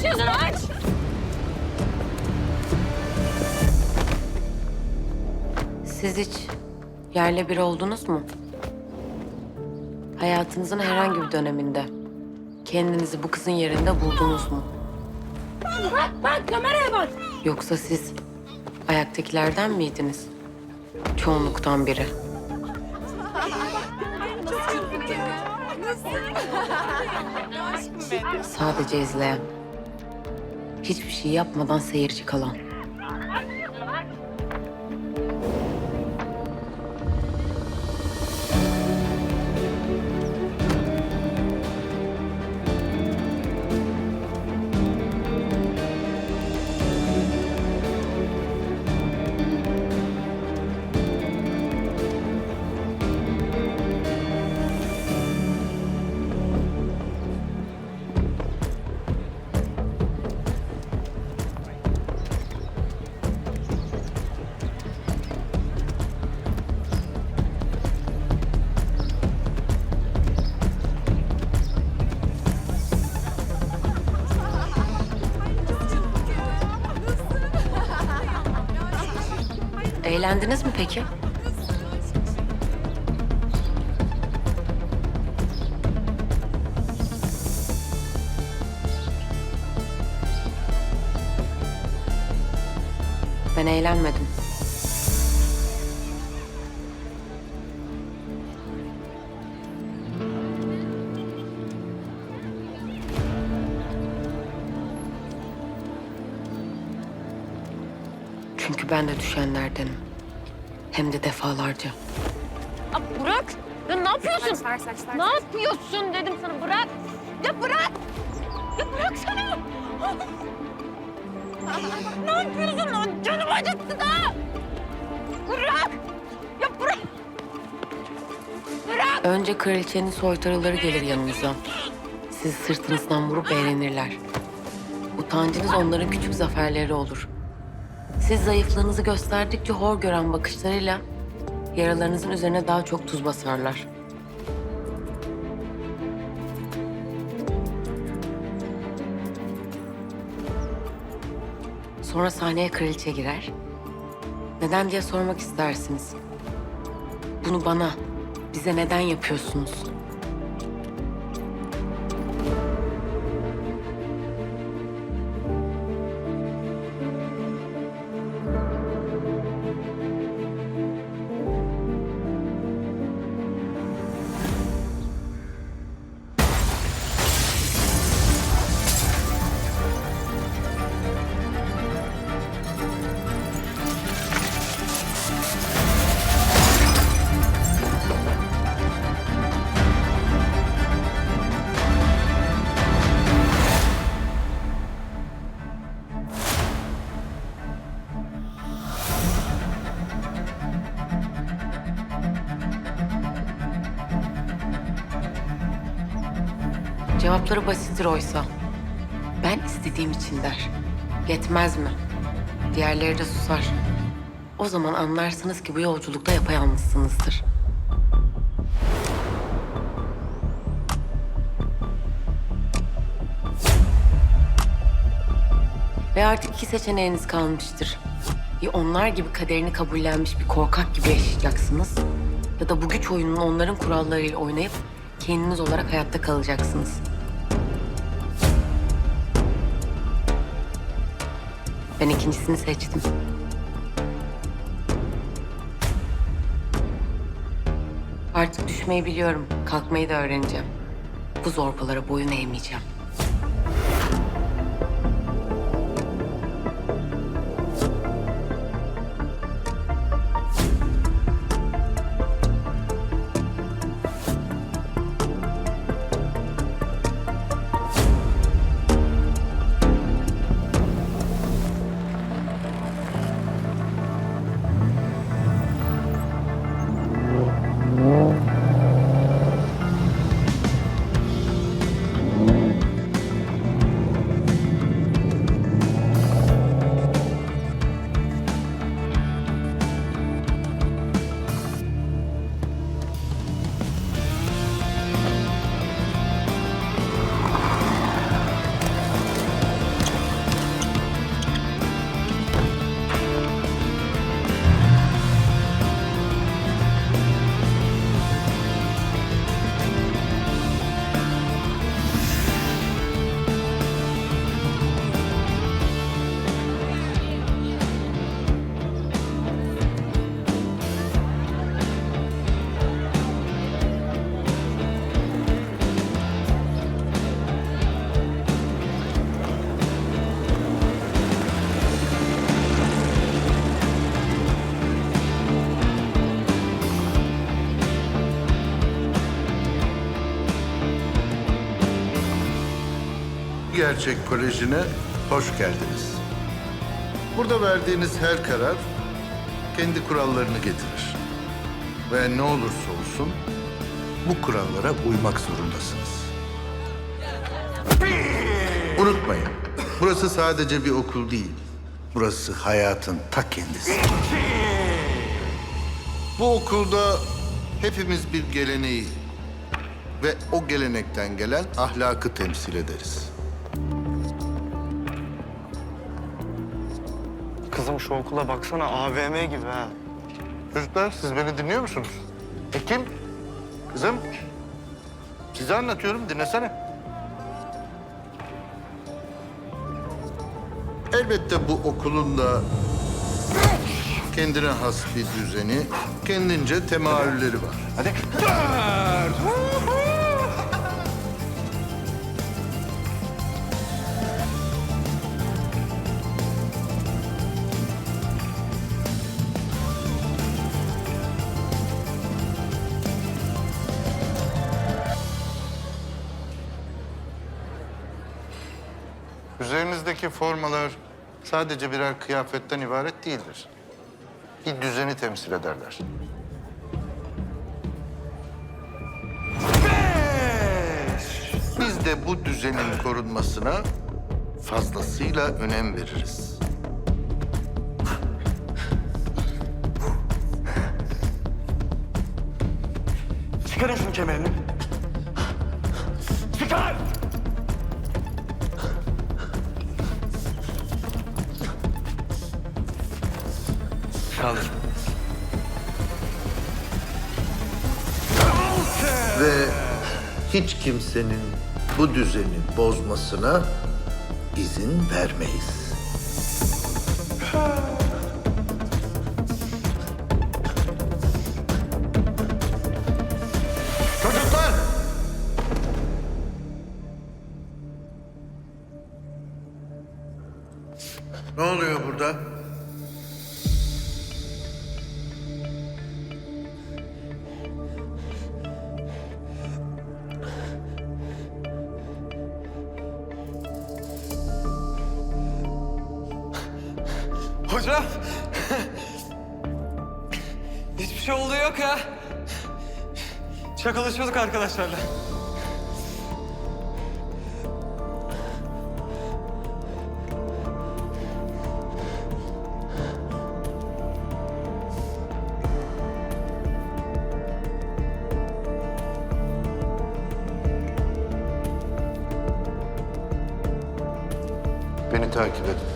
açıyorsun aç. Siz hiç yerle bir oldunuz mu? Hayatınızın herhangi bir döneminde kendinizi bu kızın yerinde buldunuz mu? Bak bak kameraya bak. Yoksa siz ayaktakilerden miydiniz? Çoğunluktan biri. Sadece izleyen. Hiçbir şey yapmadan seyirci kalan. Eğlendiniz mi peki? Ben eğlenmedim. Ben de düşenlerdenim. Hem de defalarca. Aa, bırak. Ya ne yapıyorsun? Ne yapıyorsun dedim sana bırak. Ya bırak. Ya bıraksana. ne yapıyorsun lan? Canım acıttı da. Bırak. Ya bırak. Bırak. Önce kraliçenin soytarıları gelir yanınıza. Sizi sırtınızdan vurup eğlenirler. Utancınız onların küçük zaferleri olur. Siz zayıflığınızı gösterdikçe hor gören bakışlarıyla yaralarınızın üzerine daha çok tuz basarlar. Sonra sahneye kraliçe girer. Neden diye sormak istersiniz. Bunu bana, bize neden yapıyorsunuz? Cevapları basittir oysa. Ben istediğim için der. Yetmez mi? Diğerleri de susar. O zaman anlarsınız ki bu yolculukta yapayalnızsınızdır. Ve artık iki seçeneğiniz kalmıştır. Ya onlar gibi kaderini kabullenmiş bir korkak gibi yaşayacaksınız ya da bu güç oyununu onların kurallarıyla oynayıp kendiniz olarak hayatta kalacaksınız. Ben ikincisini seçtim. Artık düşmeyi biliyorum. Kalkmayı da öğreneceğim. Bu zorbalara boyun eğmeyeceğim. Gerçek Koleji'ne hoş geldiniz. Burada verdiğiniz her karar kendi kurallarını getirir. Ve ne olursa olsun bu kurallara uymak zorundasınız. Unutmayın, burası sadece bir okul değil. Burası hayatın ta kendisi. Bu okulda hepimiz bir geleneği ve o gelenekten gelen ahlakı temsil ederiz. Kızım şu okula baksana AVM gibi ha. Çocuklar siz beni dinliyor musunuz? E kim? Kızım. Size anlatıyorum dinlesene. Elbette bu okulun da kendine has bir düzeni, kendince temayülleri var. Hadi. Üzerinizdeki formalar sadece birer kıyafetten ibaret değildir. Bir düzeni temsil ederler. Biz de bu düzenin korunmasına fazlasıyla önem veririz. Çıkarın şunun kemerini. Çıkar! Hiç kimsenin bu düzeni bozmasına izin vermeyiz. Çocuklar! Ne oluyor burada? Şakalaşıyorduk arkadaşlarla. Beni takip edin.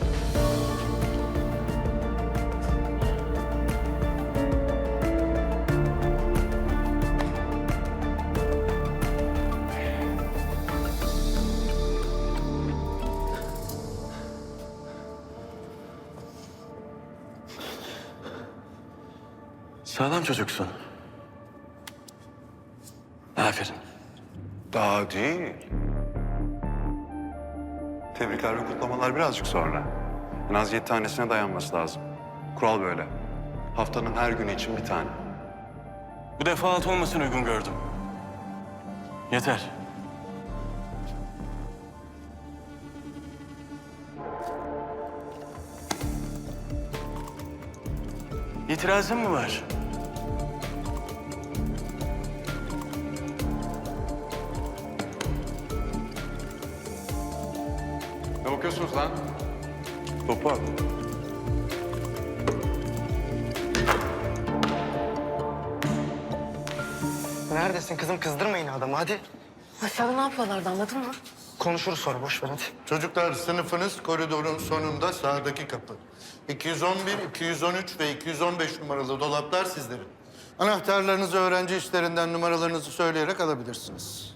Sağlam çocuksun. Aferin. Daha değil. Tebrikler ve kutlamalar birazcık sonra. En az yedi tanesine dayanması lazım. Kural böyle. Haftanın her günü için bir tane. Bu defa alt olmasını uygun gördüm. Yeter. İtirazın mı var? Ne bakıyorsunuz lan? Topu at. Neredesin kızım? Kızdırmayın adamı hadi. Aşağıda ne yapıyorlardı anladın mı? Konuşuruz sonra boş ver hadi. Çocuklar sınıfınız koridorun sonunda sağdaki kapı. 211, 213 ve 215 numaralı dolaplar sizlerin. Anahtarlarınızı öğrenci işlerinden numaralarınızı söyleyerek alabilirsiniz.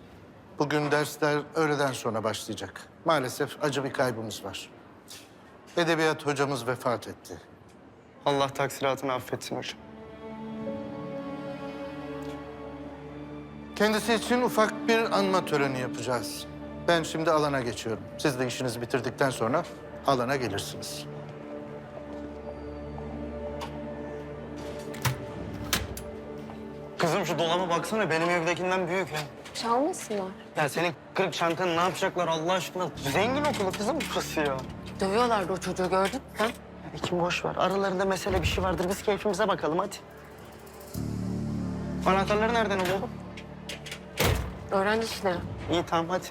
Bugün dersler öğleden sonra başlayacak. Maalesef acı bir kaybımız var. Edebiyat hocamız vefat etti. Allah taksiratını affetsin hocam. Kendisi için ufak bir anma töreni yapacağız. Ben şimdi alana geçiyorum. Siz de işinizi bitirdikten sonra alana gelirsiniz. Kızım şu dolaba baksana benim evdekinden büyük ya. Çalmasınlar. Ya senin kırık çantanı ne yapacaklar Allah aşkına? Zengin okulu kızım burası ya. Dövüyorlardı o çocuğu gördün mü? Ekim boş ver. Aralarında mesele bir şey vardır. Biz keyfimize bakalım hadi. Anahtarları nereden alalım? Öğrenci işleri. İyi tamam hadi.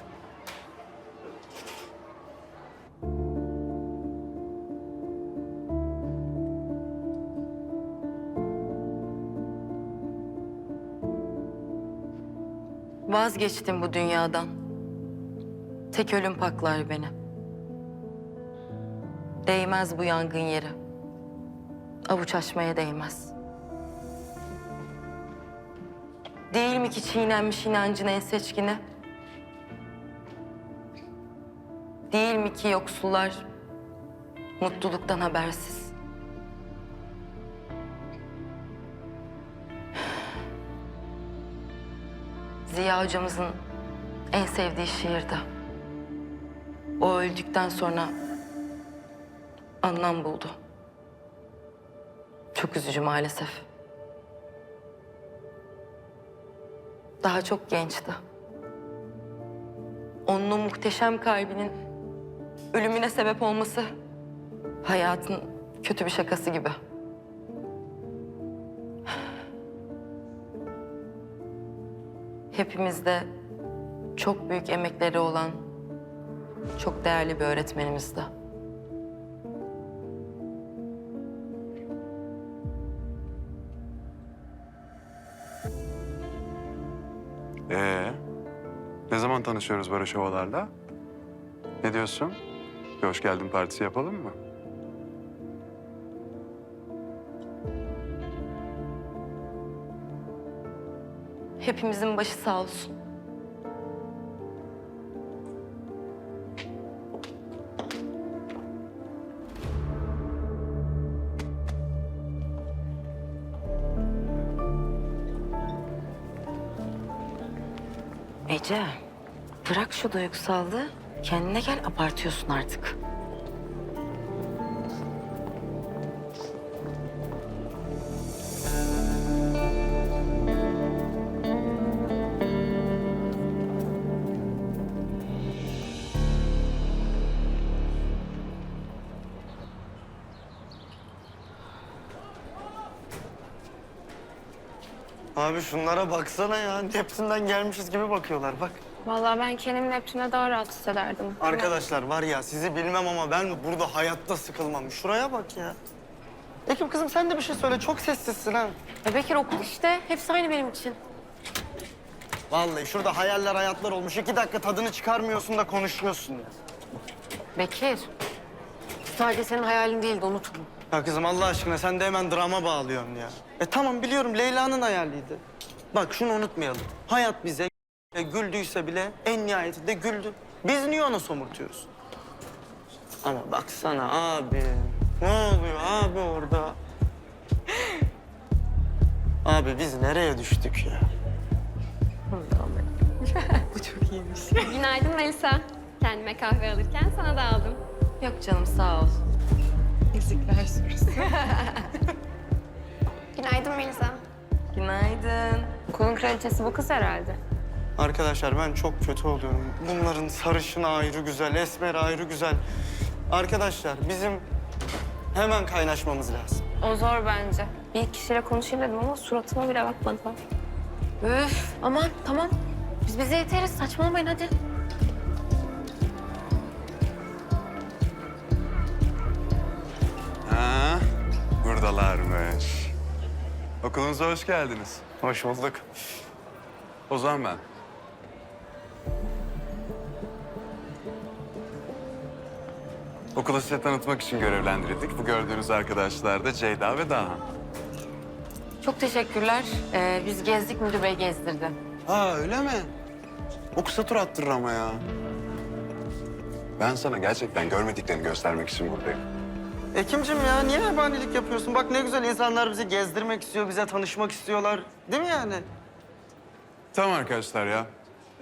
Vazgeçtim bu dünyadan. Tek ölüm paklar beni. Değmez bu yangın yeri. Avuç açmaya değmez. Değil mi ki çiğnenmiş inancın en seçkini? Değil mi ki yoksullar mutluluktan habersiz? Ziya hocamızın en sevdiği şiirdi. O öldükten sonra anlam buldu. Çok üzücü maalesef. Daha çok gençti. Onun o muhteşem kalbinin ölümüne sebep olması hayatın kötü bir şakası gibi. Hepimizde çok büyük emekleri olan çok değerli bir öğretmenimizdi. Ee, ne zaman tanışıyoruz Barış Ovalar'la? Ne diyorsun? Bir hoş geldin partisi yapalım mı? Hepimizin başı sağ olsun. Ece, bırak şu duygusallığı. Kendine gel, abartıyorsun artık. Abi şunlara baksana ya. Neptün'den gelmişiz gibi bakıyorlar bak. Vallahi ben kendimi Neptün'e daha rahat hissederdim. Arkadaşlar var ya sizi bilmem ama ben burada hayatta sıkılmam. Şuraya bak ya. Ekim kızım sen de bir şey söyle. Çok sessizsin ha. Ya Bekir okul işte. Hepsi aynı benim için. Vallahi şurada hayaller hayatlar olmuş. İki dakika tadını çıkarmıyorsun da konuşuyorsun ya. Bekir, sadece senin hayalin değildi, unutma. Ya kızım Allah aşkına sen de hemen drama bağlıyorsun ya. E tamam biliyorum Leyla'nın hayaliydi. Bak şunu unutmayalım. Hayat bize güldüyse bile en nihayetinde güldü. Biz niye ona somurtuyoruz? Ama baksana abi. Ne oluyor abi orada? Abi biz nereye düştük ya? Günaydın Melisa. Kendime kahve alırken sana da aldım. Yok canım, sağ ol. Günaydın Melisa. Günaydın. Okulun kraliçesi bu kız herhalde. Arkadaşlar ben çok kötü oluyorum. Bunların sarışını ayrı güzel, esmer ayrı güzel. Arkadaşlar bizim hemen kaynaşmamız lazım. O zor bence. Bir kişiyle konuşayım dedim ama suratıma bile bakmadılar. Öf, aman tamam. Biz bize yeteriz, saçmalamayın hadi. Buradalarmış. Okulunuza hoş geldiniz. Hoş bulduk. Ozan ben. Okulu size tanıtmak için görevlendirildik. Bu gördüğünüz arkadaşlar da Ceyda ve Dahan. Çok teşekkürler. Ee, biz gezdik, müdür bey gezdirdi. Ha öyle mi? O kısa tur attırır ama ya. Ben sana gerçekten görmediklerini göstermek için buradayım. Ekim'cim ya niye yabanilik yapıyorsun? Bak ne güzel insanlar bizi gezdirmek istiyor, bize tanışmak istiyorlar. Değil mi yani? Tamam arkadaşlar ya.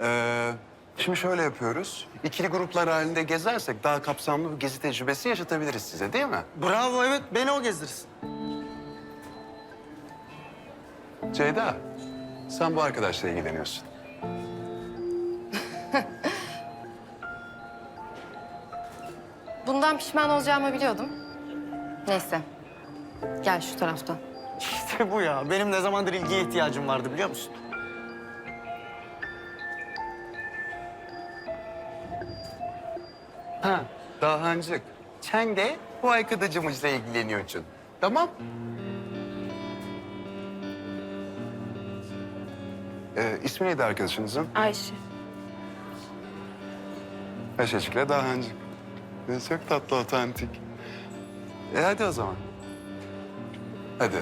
Ee, şimdi şöyle yapıyoruz. İkili gruplar halinde gezersek daha kapsamlı bir gezi tecrübesi yaşatabiliriz size değil mi? Bravo evet beni o gezdirsin. Ceyda, sen bu arkadaşla ilgileniyorsun. Bundan pişman olacağımı biliyordum. Neyse. Gel şu taraftan. İşte bu ya. Benim ne zamandır ilgiye ihtiyacım vardı biliyor musun? Ha, Dahancık. Sen de bu arkadaşımızla ilgileniyorsun. Tamam. Ee, ismi neydi arkadaşınızın? Ayşe. Ayşecik'le Dahancık. Ne çok tatlı, otantik. E hadi o zaman. Hadi.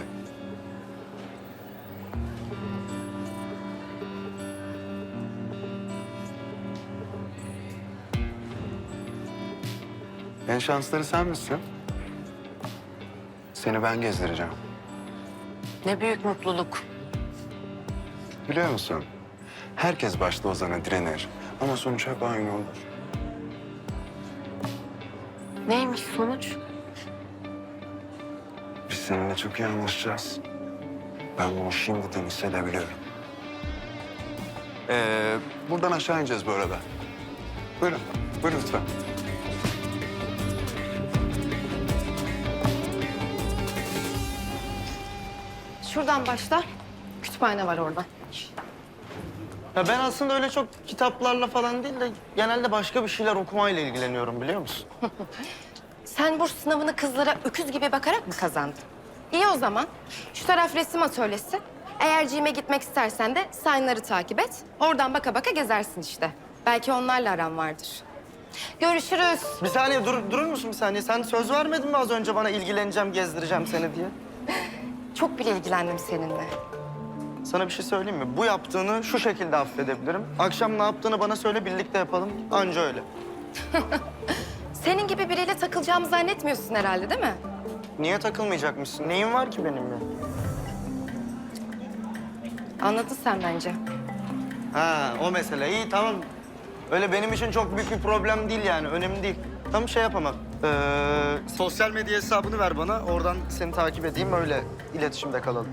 En şansları sen misin? Seni ben gezdireceğim. Ne büyük mutluluk. Biliyor musun? Herkes başta Ozan'a direnir. Ama sonuç hep aynı olur. Neymiş sonuç? Seninle çok iyi anlaşacağız. Ben bunu şimdiden hissedebiliyorum. Ee, buradan aşağı ineceğiz bu arada. Buyurun, buyurun lütfen. Şuradan başla. Kütüphane var orada. Ya ben aslında öyle çok kitaplarla falan değil de genelde başka bir şeyler okumayla ilgileniyorum biliyor musun? Sen burs sınavını kızlara öküz gibi bakarak mı kazandın? İyi o zaman. Şu taraf resim atölyesi. Eğer cime gitmek istersen de signları takip et. Oradan baka baka gezersin işte. Belki onlarla aran vardır. Görüşürüz. Bir saniye dur, durur musun bir saniye? Sen söz vermedin mi az önce bana ilgileneceğim, gezdireceğim seni diye? Çok bile ilgilendim seninle. Sana bir şey söyleyeyim mi? Bu yaptığını şu şekilde affedebilirim. Akşam ne yaptığını bana söyle, birlikte yapalım. Anca öyle. Senin gibi biriyle takılacağımı zannetmiyorsun herhalde değil mi? Niye takılmayacakmışsın? Neyin var ki benim ya? Anladın sen bence. Ha, o mesele. İyi, tamam. Öyle benim için çok büyük bir problem değil yani. Önemli değil. Tam şey yapamam. Ee, sosyal medya hesabını ver bana. Oradan seni takip edeyim. Öyle iletişimde kalalım.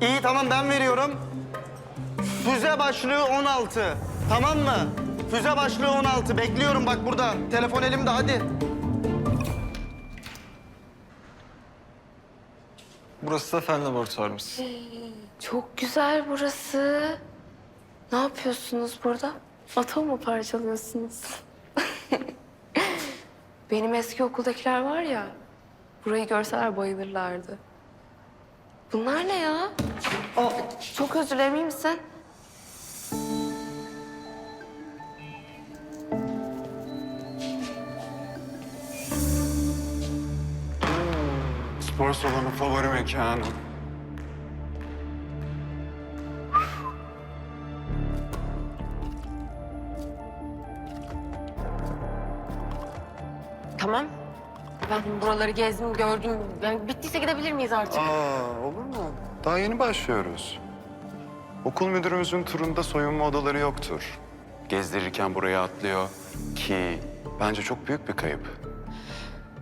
İyi, tamam ben veriyorum. Füze başlığı 16. Tamam mı? Füze başlığı 16. Bekliyorum bak burada. Telefon elimde hadi. Burası da fen laboratuvarımız. Çok güzel burası. Ne yapıyorsunuz burada? Atom mu parçalıyorsunuz? Benim eski okuldakiler var ya, burayı görseler bayılırlardı. Bunlar ne ya? Aa, çok özür dilerim, iyi misin? Salonu favori mekanım. Tamam. Ben buraları gezdim, gördüm. Yani bittiyse gidebilir miyiz artık? Aa, olur mu? Daha yeni başlıyoruz. Okul müdürümüzün turunda soyunma odaları yoktur. Gezdirirken buraya atlıyor ki bence çok büyük bir kayıp.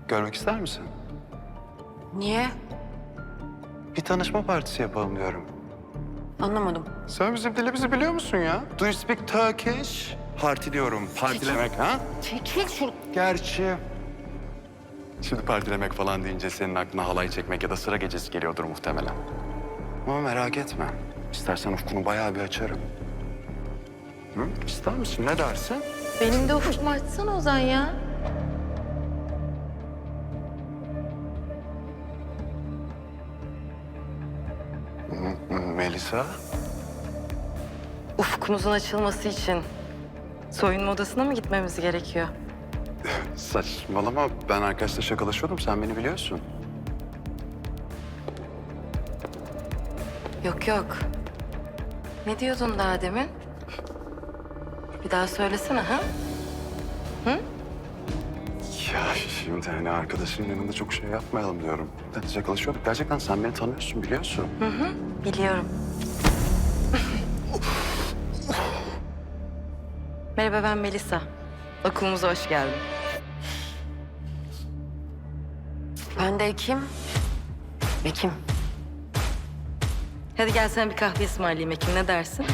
Görmek ister misin? Niye? Bir tanışma partisi yapalım diyorum. Anlamadım. Sen bizim dilimizi biliyor musun ya? Do you speak Turkish? Parti diyorum. Partilemek ha? Çekil şu... Gerçi... Şimdi partilemek falan deyince senin aklına halay çekmek ya da sıra gecesi geliyordur muhtemelen. Ama merak etme. İstersen ufkunu bayağı bir açarım. Hı? İster misin? Ne dersin? Benim de ufkumu açsana Ozan ya. Melisa? Ufkumuzun açılması için soyunma odasına mı gitmemiz gerekiyor? Saçmalama. Ben arkadaşla şakalaşıyordum. Sen beni biliyorsun. Yok yok. Ne diyordun daha demin? Bir daha söylesene ha? Ya şimdi hani arkadaşının yanında çok şey yapmayalım diyorum. Ben şakalaşıyorduk. Gerçekten sen beni tanıyorsun, biliyorsun. Biliyorum. Merhaba ben Melisa. Okulumuza hoş geldin. Ben de Ekim. Ekim. Hadi gel sana bir kahve ısmarlayayım Ekim ne dersin?